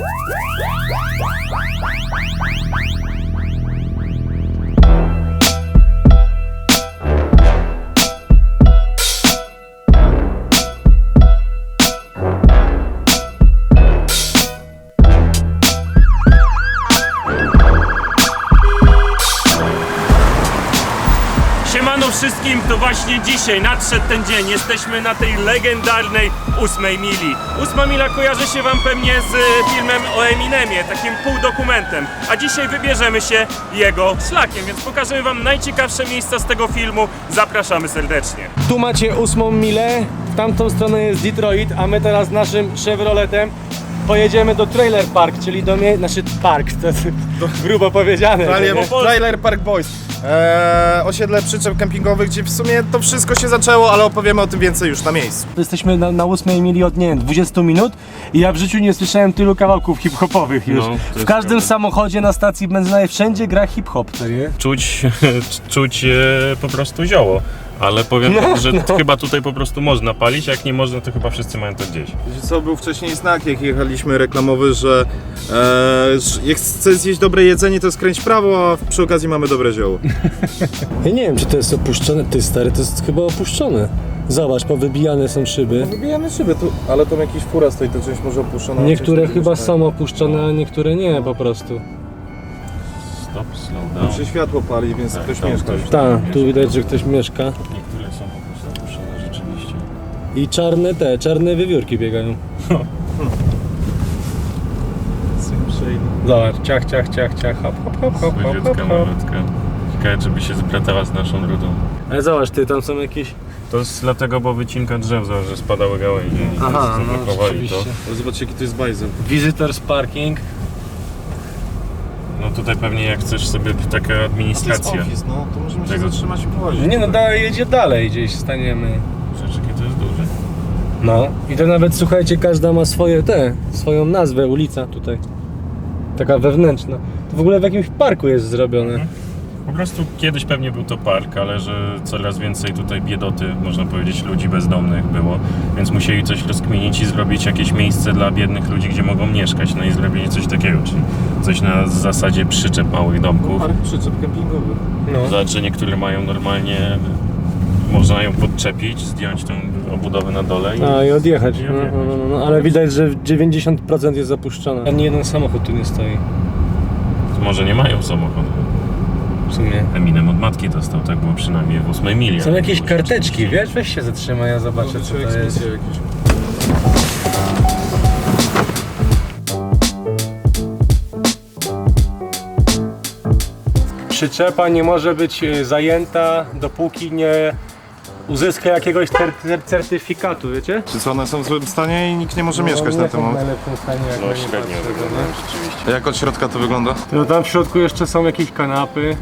Bye. Właśnie dzisiaj nadszedł ten dzień. Jesteśmy na tej legendarnej ósmej mili. Ósma mila kojarzy się wam pewnie z e, filmem o Eminemie, takim półdokumentem. A dzisiaj wybierzemy się jego szlakiem, więc pokażemy wam najciekawsze miejsca z tego filmu. Zapraszamy serdecznie. Tu macie ósmą milę, w tamtą stronę jest Detroit, a my teraz naszym Chevroletem pojedziemy do Trailer Park, czyli do mie... znaczy park, to jest grubo powiedziane. Trailer, nie? Trailer Park Boys. Eee, osiedle przyczep kempingowych, gdzie w sumie to wszystko się zaczęło, ale opowiemy o tym więcej już na miejscu. Jesteśmy na, na ósmej mili od, nie wiem, 20 minut i ja w życiu nie słyszałem tylu kawałków hip-hopowych już. No, to jest w każdym prawda. samochodzie na stacji benzynowej wszędzie gra hip-hop, to nie? Czuć, czuć e, po prostu zioło. Ale powiem No, tak, że chyba tutaj po prostu można palić, jak nie można, to chyba wszyscy mają to gdzieś. Wiecie co, był wcześniej znak, jak jechaliśmy reklamowy, że e, że jak chcesz zjeść dobre jedzenie, to skręć w prawo, a przy okazji mamy dobre zioło. Ja nie wiem, czy to jest opuszczone. Ty stary, to jest chyba opuszczone. Zobacz, powybijane są szyby. Wybijamy szybę, tu, ale tam jakiś fura stoi, to część może opuszczona. Niektóre chyba są opuszczone, a niektóre nie po prostu. Stop, slow down. Czy światło pali, więc Tak, ktoś tam mieszka. ktoś-. Tak, tu widać, że ktoś mieszka. Niektóre są po prostu opuszczone rzeczywiście. I czarne te, czarne wiewiórki biegają. Zobacz, ciach, ciach, ciach, ciach, hop, hop, hop, hop, hop, hop, Słodziutka, hop. malutka. Ciekawe, czy by się zbratała z naszą rudą. Ale zobacz, ty, tam są jakieś... To jest dlatego, bo wycinka drzew, zobacz, że spadały gałęzie i Aha, no zablokowali to. rzeczywiście. Ale Zobaczcie, jaki to jest bajzel. Visitors parking. No tutaj pewnie jak chcesz sobie taka administracja. office, no, to możemy się Tego- zatrzymać i położyć. Nie no, dalej, jedzie dalej, gdzieś staniemy. Rzecz, jakie to jest duże. No. I to nawet, słuchajcie, każda ma swoje te, swoją nazwę, ulica tutaj. Taka wewnętrzna. To w ogóle w jakimś parku jest zrobione. Po prostu kiedyś pewnie był to park, ale że coraz więcej tutaj biedoty, można powiedzieć, ludzi bezdomnych było, więc musieli coś rozkminić i zrobić jakieś miejsce dla biednych ludzi, gdzie mogą mieszkać. No i zrobili coś takiego, czyli coś na zasadzie przyczep małych domków. Park przyczep kempingowy. No. Zobacz, że niektóre mają normalnie, można ją podczepić, zdjąć tą obudowę na dole i A i odjechać. I No, odjechać. no, no, no, ale widać, że 90% jest zapuszczone. Ani jeden samochód tu nie stoi. może nie mają samochodu. W sumie. Eminem od matki dostał, tak było przynajmniej w 8 mili. Są jakieś karteczki, wiesz? Weź się zatrzymaj, ja zobaczę co to jest. Przyczepa nie może być e, zajęta, dopóki nie uzyska jakiegoś cer- cer- certyfikatu, wiecie? Czy co, one są w złym stanie i nikt nie może mieszkać No, na nie tym są w moment? najlepszym stanie, jak No na nie średnio patrzę, wyglądają no. rzeczywiście. Jak od środka to wygląda? No tam w środku jeszcze są jakieś kanapy.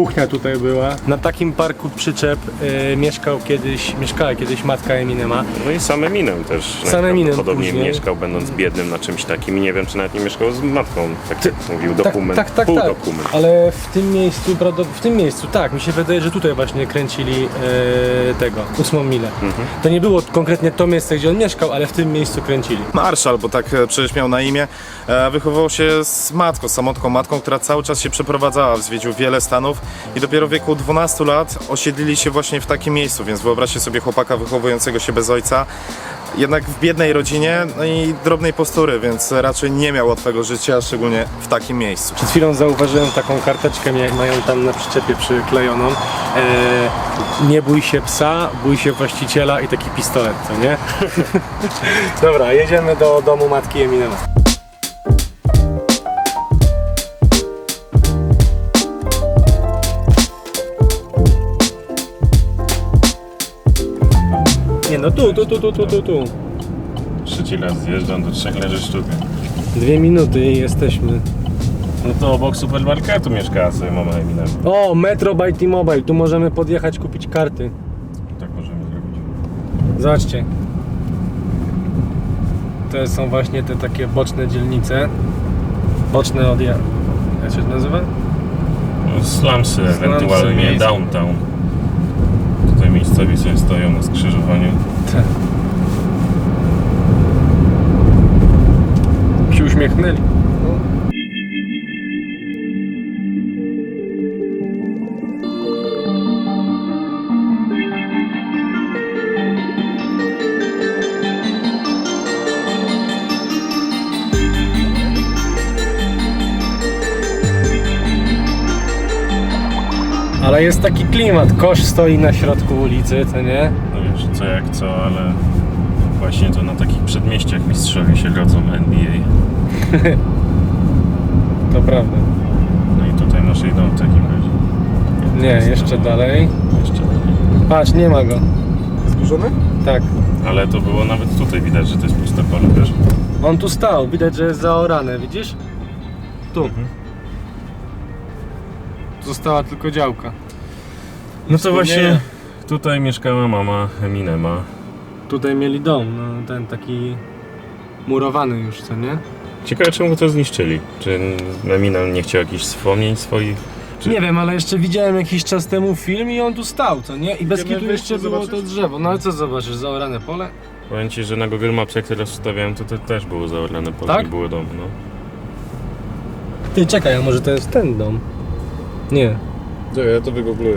Kuchnia tutaj była. Na takim parku przyczep e, mieszkał kiedyś, mieszkała kiedyś matka Eminema. No i sam Eminem też Sam Eminem podobnie później. mieszkał, będąc biednym na czymś takim i nie wiem, czy nawet nie mieszkał z matką, tak mówił dokument, tak, tak, tak, pół tak. dokument. Ale w tym miejscu, prawda- w tym miejscu, tak, mi się wydaje, że tutaj właśnie kręcili e, tego, ósmą milę. Mhm. To nie było konkretnie to miejsce, gdzie on mieszkał, ale w tym miejscu kręcili. Marszal, bo tak e, przecież miał na imię, e, wychowywał się z matką, z samotką matką, która cały czas się przeprowadzała, zwiedził wiele stanów i dopiero w wieku 12 lat osiedlili się właśnie w takim miejscu, więc wyobraźcie sobie chłopaka wychowującego się bez ojca, jednak w biednej rodzinie, no i drobnej postury, więc raczej nie miał łatwego życia, szczególnie w takim miejscu. Przed chwilą zauważyłem taką karteczkę, mia- mają tam na przyczepie przyklejoną. E, nie bój się psa, bój się właściciela i taki pistolet, co nie? Dobra, jedziemy do domu matki Eminema. No tu, tu, tu, tu, tu, tu, tu. Trzeci raz zjeżdżam, do trzech leży sztuka. Dwie minuty i jesteśmy. No to obok supermarketu mieszkała sobie mama Eminem. O, Metro by T-Mobile, tu możemy podjechać kupić karty. Tak możemy zrobić. Zobaczcie. To są właśnie te takie boczne dzielnice. Boczne od ja. Jak się to nazywa? Slumsy, ewentualnie downtown miejscowi sobie stoją na skrzyżowaniu. Tak. Się uśmiechnęli. Ale jest taki klimat, kosz stoi na środku ulicy, to nie? No wiesz, co jak co, ale właśnie to na takich przedmieściach mistrzowie się rodzą NBA. To prawda. No i tutaj nasz dom w takim razie. Nie, jeszcze dalej. Jeszcze dalej. Patrz, nie ma go. Zburzony? Tak. Ale to było nawet tutaj widać, że to jest puste pole, wiesz? On tu stał, widać, że jest zaorane, widzisz? Tu. Mhm. Została tylko działka. No to właśnie tutaj mieszkała mama Eminema. Tutaj mieli dom, no ten taki murowany już, co nie? Ciekawe czemu to zniszczyli. Czy Eminem nie chciał jakichś wspomnień swoich? Czy- Nie wiem, ale jeszcze widziałem jakiś czas temu film i on tu stał, co nie? I bez Idziemy kitu jeszcze było zobaczyć? to drzewo. No ale co zobaczysz, zaorane pole? Powiem ci, że na Google Maps jak teraz wstawiałem, to, to też było zaorane pole, Tak? nie było domu, no. Ty, czekaj, a może to jest ten dom? Nie. Czekaj, ja to wygoogluję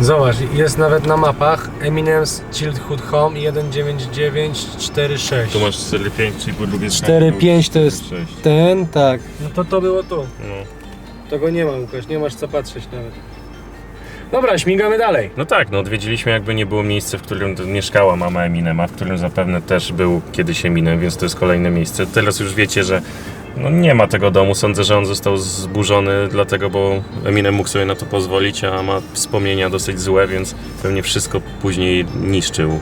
Zobacz, jest nawet na mapach Eminem's Childhood Home 19946. Tu masz 4-5, czyli po drugiej 4-5 to jest 6. ten, tak. No to to było tu. No. Tego nie ma, Łukasz, nie masz co patrzeć nawet. Dobra, śmigamy dalej. no tak, no odwiedziliśmy jakby nie było miejsce, w którym mieszkała mama Eminema, w którym zapewne też był kiedyś Eminem, więc to jest kolejne miejsce. Teraz już wiecie, że no nie ma tego domu, sądzę, że on został zburzony dlatego, bo Eminem mógł sobie na to pozwolić, a ma wspomnienia dosyć złe, więc pewnie wszystko później niszczył.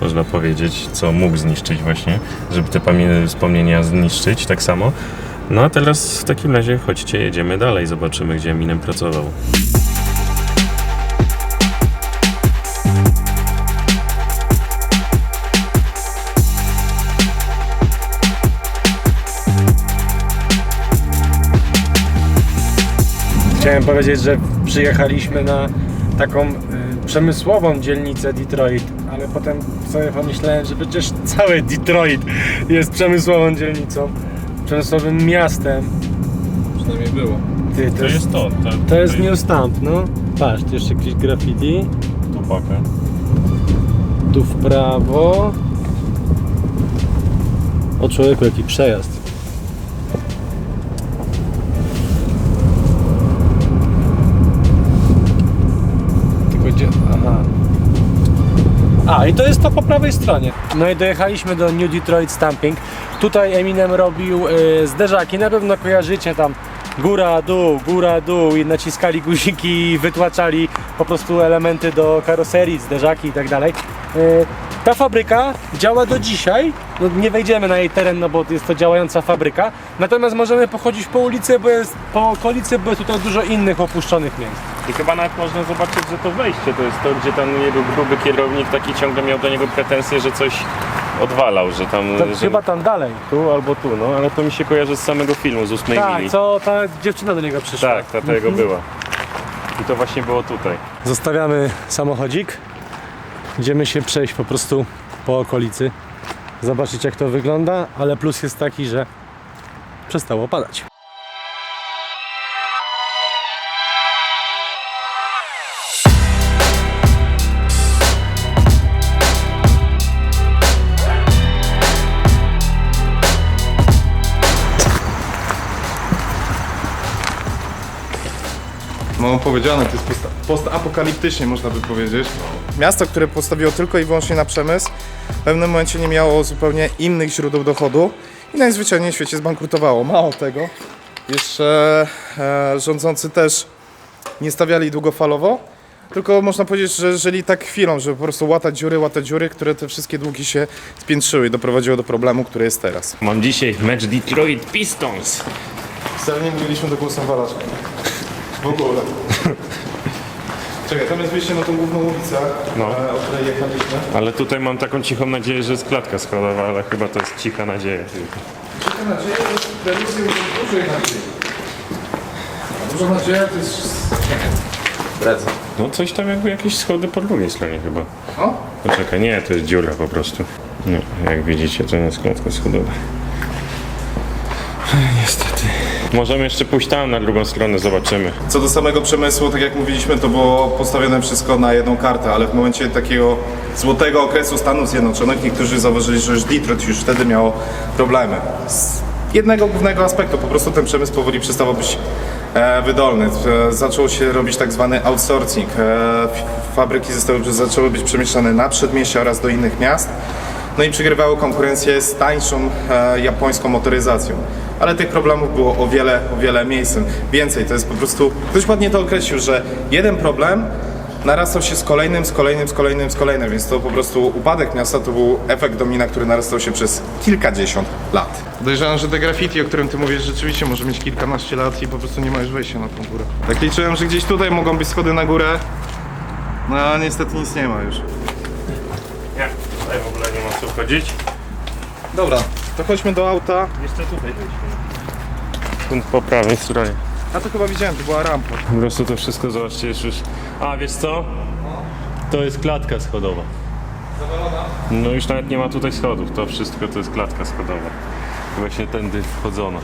Można powiedzieć, co mógł zniszczyć właśnie, żeby te wspomnienia zniszczyć tak samo. No a teraz w takim razie chodźcie, jedziemy dalej, zobaczymy gdzie Eminem pracował. Chciałem powiedzieć, że przyjechaliśmy na taką y, przemysłową dzielnicę Detroit, ale potem sobie pomyślałem, że przecież cały Detroit jest przemysłową dzielnicą, przemysłowym miastem. Przynajmniej było. Ty, To jest to. To, to jest New Stamp, no. Patrz, tu jeszcze jakieś graffiti. Tupaka. Tu w prawo. O człowieku, jaki przejazd. A, i to jest to po prawej stronie. No i dojechaliśmy do New Detroit Stamping. Tutaj Eminem robił y, zderzaki, na pewno kojarzycie tam góra, dół, góra, dół i naciskali guziki i wytłaczali po prostu elementy do karoserii, zderzaki i tak dalej. Y, Ta fabryka działa do dzisiaj. No, nie wejdziemy na jej teren, no bo jest to działająca fabryka. Natomiast możemy pochodzić po ulicy, bo jest po okolicy, bo jest tutaj dużo innych opuszczonych miejsc. I chyba nawet można zobaczyć, że to wejście to jest to, gdzie ten jego gruby kierownik taki ciągle miał do niego pretensje, że coś odwalał, że tam... To że... chyba tam dalej. Tu albo tu, no ale to mi się kojarzy z samego filmu, z ósmej Tak, mili. co ta dziewczyna do niego przyszła. Tak, ta tego była. I to właśnie było tutaj. Zostawiamy samochodzik. Idziemy się przejść po prostu po okolicy. Zobaczyć jak to wygląda, ale plus jest taki, że przestało padać. Mam powiedziane, to jest postapokaliptycznie można by powiedzieć. Miasto, które postawiło tylko i wyłącznie na przemysł, w pewnym momencie nie miało zupełnie innych źródeł dochodu i najzwyczajniej w świecie zbankrutowało. Mało tego, jeszcze e, rządzący też nie stawiali długofalowo, tylko można powiedzieć, że żyli tak chwilą, żeby po prostu łatać dziury, łatać dziury, które te wszystkie długi się spiętrzyły i doprowadziło do problemu, który jest teraz. Mam dzisiaj mecz Detroit Pistons. Wcale nie mówiliśmy do głosowania. W ogóle. Czekaj, tam jest wyjście na tą główną ulicę, No. e, o której jechaliśmy. Ale tutaj mam taką cichą nadzieję, że jest klatka schodowa, ale chyba to jest cicha nadzieja. Mam nadzieję, że będą dużej nadziei. Duża nadzieja to jest... Lecę. No coś tam jakby jakieś schody po drugiej stronie chyba. O? Poczekaj, nie, to jest dziura po prostu. Nie, jak widzicie, to nie jest klatka schodowa. Niestety. Możemy jeszcze pójść tam na drugą stronę, zobaczymy. Co do samego przemysłu, tak jak mówiliśmy, to było postawione wszystko na jedną kartę, ale w momencie takiego złotego okresu Stanów Zjednoczonych niektórzy zauważyli, że już Detroit już wtedy miało problemy. Z jednego głównego aspektu, po prostu ten przemysł powoli przestawał być e, wydolny. E, zaczął się robić tak zwany outsourcing. E, fabryki zostały, zaczęły być przemieszczane na przedmieścia oraz do innych miast. No i przegrywały konkurencję z tańszą e, japońską motoryzacją. Ale tych problemów było o wiele, o wiele miejscem. Więcej, to jest po prostu, ktoś ładnie to określił, że jeden problem narastał się z kolejnym, z kolejnym, z kolejnym, z kolejnym, więc to po prostu upadek miasta to był efekt domina, który narastał się przez kilkadziesiąt lat. Podejrzewam, że te graffiti, o którym ty mówisz, rzeczywiście może mieć kilkanaście lat i po prostu nie ma już wejścia na tą górę. Tak liczyłem, że gdzieś tutaj mogą być schody na górę, no a niestety nic nie ma już. Nie, tutaj w ogóle nie ma co wchodzić. Dobra, to chodźmy do auta. Jeszcze tutaj Tu po prawej stronie. A to chyba widziałem, to była rampa. Po prostu to wszystko zobaczcie jest już. A wiesz co? To jest klatka schodowa. No już nawet nie ma tutaj schodów, to wszystko to jest klatka schodowa. Właśnie tędy wchodzono.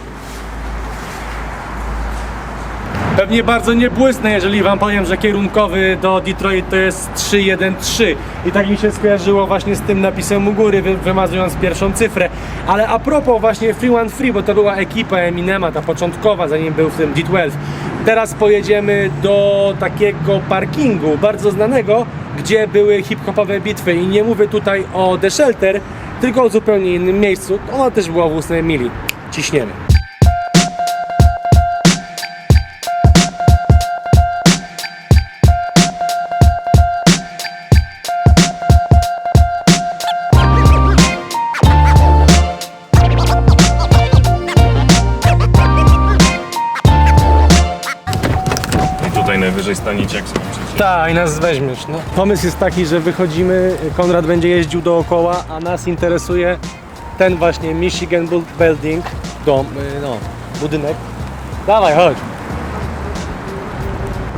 Pewnie bardzo nie błysnę, jeżeli wam powiem, że kierunkowy do Detroit to jest 313 i tak mi się skojarzyło właśnie z tym napisem u góry, wy, wymazując pierwszą cyfrę. Ale a propos właśnie Free One Free, bo to była ekipa Eminema, ta początkowa, zanim był w tym D12. Teraz pojedziemy do takiego parkingu bardzo znanego, gdzie były hip-hopowe bitwy i nie mówię tutaj o The Shelter, tylko o zupełnie innym miejscu. Ona też była w 8 mili. Ciśniemy. Tak, i nas weźmiesz. No. Pomysł jest taki, że wychodzimy, Konrad będzie jeździł dookoła, a nas interesuje ten właśnie Michigan Build Building, dom, y, no, budynek. Dawaj, chodź.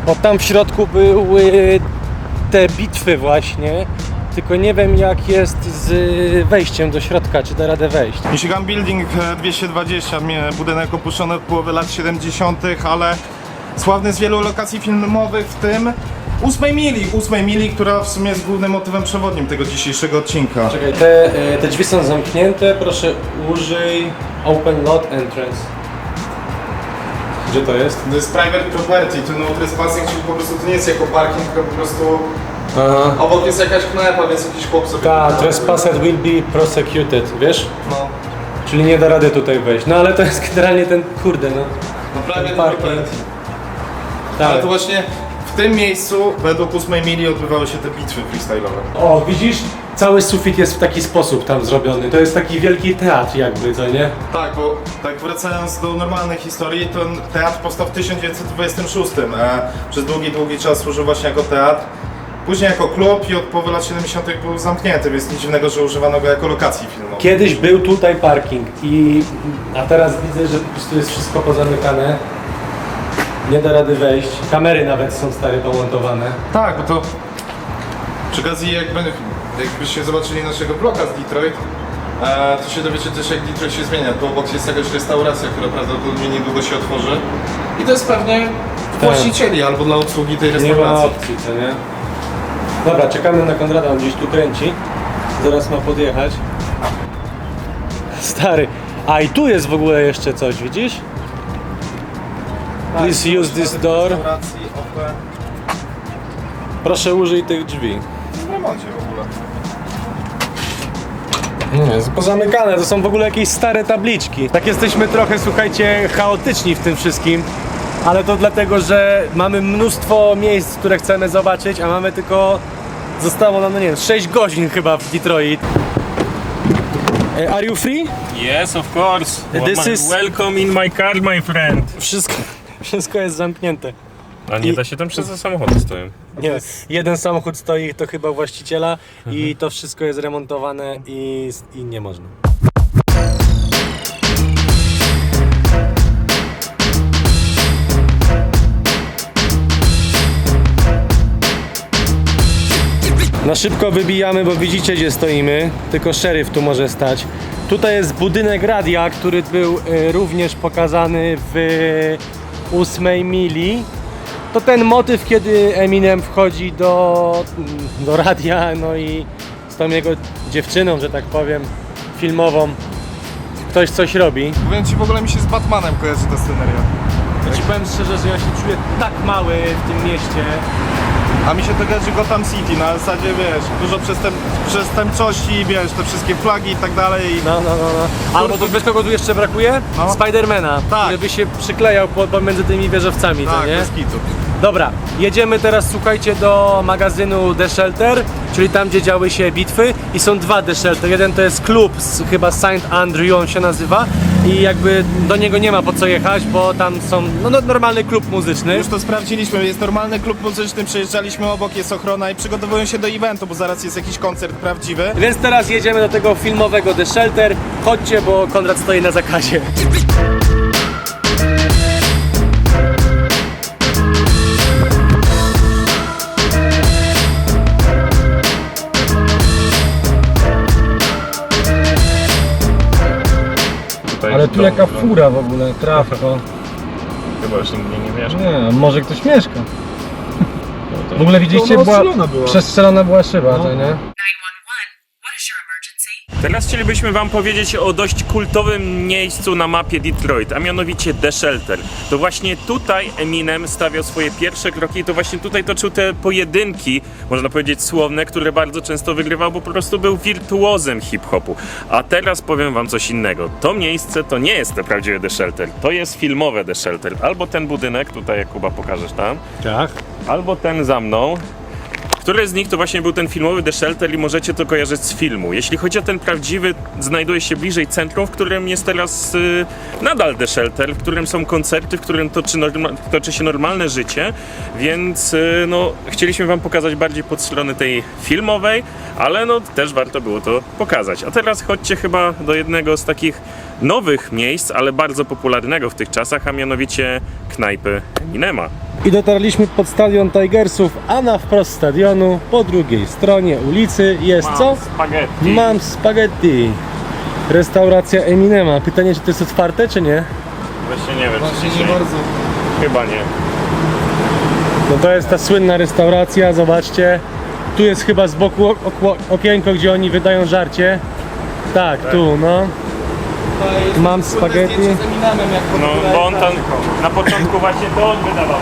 Bo tam w środku były te bitwy właśnie, tylko nie wiem jak jest z wejściem do środka, czy da radę wejść. Michigan Building e, 220, mie- budynek opuszczony od połowy lat 70., ale sławny z wielu lokacji filmowych, w tym 8 mili, 8 mili, która w sumie jest głównym motywem przewodnim tego dzisiejszego odcinka. Czekaj, te, y, te drzwi są zamknięte, proszę użyj Open Lot Entrance. Gdzie to jest? To jest private property, to no trespassing, czyli po prostu to nie jest jako parking, tylko po prostu Aha. obok jest jakaś knajpa, więc jakiś chłop sobie... Ta, trespassed will be prosecuted, wiesz? No, Czyli nie da rady tutaj wejść. No ale to jest generalnie ten, kurde no. no private parking. property. Tak. Ale to właśnie tym miejscu, według 8 mili, odbywały się te bitwy freestyle'owe. O, widzisz? Cały sufit jest w taki sposób tam zrobiony. To jest taki wielki teatr jakby, co nie? Tak, bo tak wracając do normalnej historii, to teatr powstał w 1926. E, przez długi, długi czas służył właśnie jako teatr. Później jako klub i od połowy lat 70. był zamknięty, więc nic dziwnego, że używano go jako lokacji filmowej. Kiedyś był tutaj parking i... A teraz widzę, że po prostu jest wszystko pozamykane. Nie da rady wejść. Kamery nawet są stare pomontowane. Tak, bo to przy okazji jakby, jakbyście zobaczyli naszego bloga z Detroit, e, to się dowiecie też jak Detroit się zmienia. Tu obok jest jakaś restauracja, która prawdopodobnie niedługo się otworzy. I to jest pewnie właścicieli albo dla obsługi tej Nie ma restauracji. opcji, co nie? Dobra, czekamy na Konrada, on gdzieś tu kręci. Zaraz ma podjechać. Stary, a i tu jest w ogóle jeszcze coś, widzisz? Please use this door. Restauracji, open. Proszę użyj tych drzwi. w remoncie w ogóle. Nie, jest pozamykane, to są w ogóle jakieś stare tabliczki. Tak jesteśmy trochę, słuchajcie, chaotyczni w tym wszystkim. Ale to dlatego, że mamy mnóstwo miejsc, które chcemy zobaczyć, a mamy tylko... Zostało nam, no nie wiem, 6 godzin chyba w Detroit. E, Are you free? Yes, of course. This is- Welcome in my car, my friend. Wszystko, wszystko jest zamknięte. A nie I- da się tam przez samochody stoją. Nie, jeden samochód stoi, to chyba właściciela i to wszystko jest remontowane i, i nie można. Na szybko wybijamy, bo widzicie gdzie stoimy, tylko szeryf tu może stać. Tutaj jest budynek radia, który był e, również pokazany w ósmej mili. To ten motyw, kiedy Eminem wchodzi do, do radia, no i z tą jego dziewczyną, że tak powiem, filmową, ktoś coś robi. Powiem ci, w ogóle mi się z Batmanem kojarzy ta sceneria. Ja ci powiem szczerze, że ja się czuję tak mały w tym mieście. A mi się to kojarzy Gotham City, na zasadzie wiesz, dużo przestęp przestępczości, wiesz, te wszystkie flagi i tak dalej. No, no, no, no. Albo to wiesz kogo tu jeszcze brakuje? No. Spidermana, Tak. który by się przyklejał po- pomiędzy tymi wieżowcami, tak, to nie? bez kitu. Dobra, jedziemy teraz, słuchajcie, do magazynu The Shelter, czyli tam, gdzie działy się bitwy i są dwa The Shelter. Jeden to jest klub, z, chyba Saint Andrew on się nazywa i jakby do niego nie ma po co jechać, bo tam są, no, no normalny klub muzyczny. Już to sprawdziliśmy, jest normalny klub muzyczny, przejeżdżaliśmy obok, jest ochrona i przygotowują się do eventu, bo zaraz jest jakiś koncert prawdziwy. Więc teraz jedziemy do tego filmowego The Shelter. Chodźcie, bo Konrad stoi na zakazie. Ale tu jaka fura w ogóle, trafko. Chyba już nigdzie nie mieszka. Nie, może ktoś mieszka. W ogóle widzieliście, była. przestrzelona była szyba, No. to nie? Teraz chcielibyśmy wam powiedzieć o dość kultowym miejscu na mapie Detroit, a mianowicie The Shelter. To właśnie tutaj Eminem stawiał swoje pierwsze kroki i to właśnie tutaj toczył te pojedynki, można powiedzieć słowne, które bardzo często wygrywał, bo po prostu był wirtuozem hip-hopu. A teraz powiem wam coś innego. To miejsce to nie jest prawdziwe The Shelter, to jest filmowe The Shelter. Albo ten budynek, tutaj jak Kuba pokażesz tam, Tak. albo ten za mną. Który z nich to właśnie był ten filmowy The Shelter i możecie to kojarzyć z filmu. Jeśli chodzi o ten prawdziwy, znajduje się bliżej centrum, w którym jest teraz y, nadal The Shelter, w którym są koncerty, w którym toczy, norma, toczy się normalne życie, więc y, no, chcieliśmy wam pokazać bardziej pod strony tej filmowej, ale no też warto było to pokazać. A teraz chodźcie chyba do jednego z takich nowych miejsc, ale bardzo popularnego w tych czasach, a mianowicie knajpy Eminema. I dotarliśmy pod stadion Tigersów, a na wprost stadionu, po drugiej stronie ulicy jest co? Spaghetti. Mam spaghetti. Restauracja Eminema. Pytanie, czy to jest otwarte, czy nie? Właśnie nie wiem, czy Właśnie dzisiaj... nie bardzo. Chyba nie. No to jest ta słynna restauracja, zobaczcie. Tu jest chyba z boku ok- ok- okienko, gdzie oni wydają żarcie. Tak, tu, no. Mam spaghetti. No, bo on tam na początku właśnie to on wydawał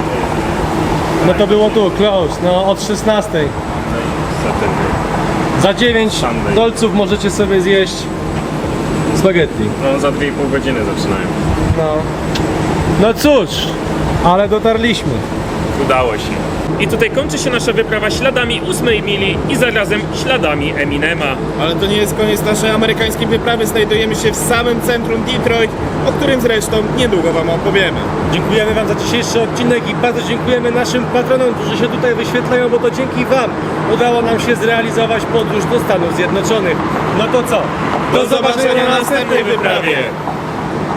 No to było tu, close, no od 16. satywy. Za 9 Sunday. dolców możecie sobie zjeść spaghetti. No, za 2,5 godziny zaczynają. No. No cóż, ale dotarliśmy. Udało się. I tutaj kończy się nasza wyprawa śladami 8 mili i zarazem śladami Eminema. Ale to nie jest koniec naszej amerykańskiej wyprawy, znajdujemy się w samym centrum Detroit, o którym zresztą niedługo wam opowiemy. Dziękujemy Wam za dzisiejszy odcinek i bardzo dziękujemy naszym patronom, którzy się tutaj wyświetlają, bo to dzięki Wam udało nam się zrealizować podróż do Stanów Zjednoczonych. No to co? Do zobaczenia na następnej wyprawie!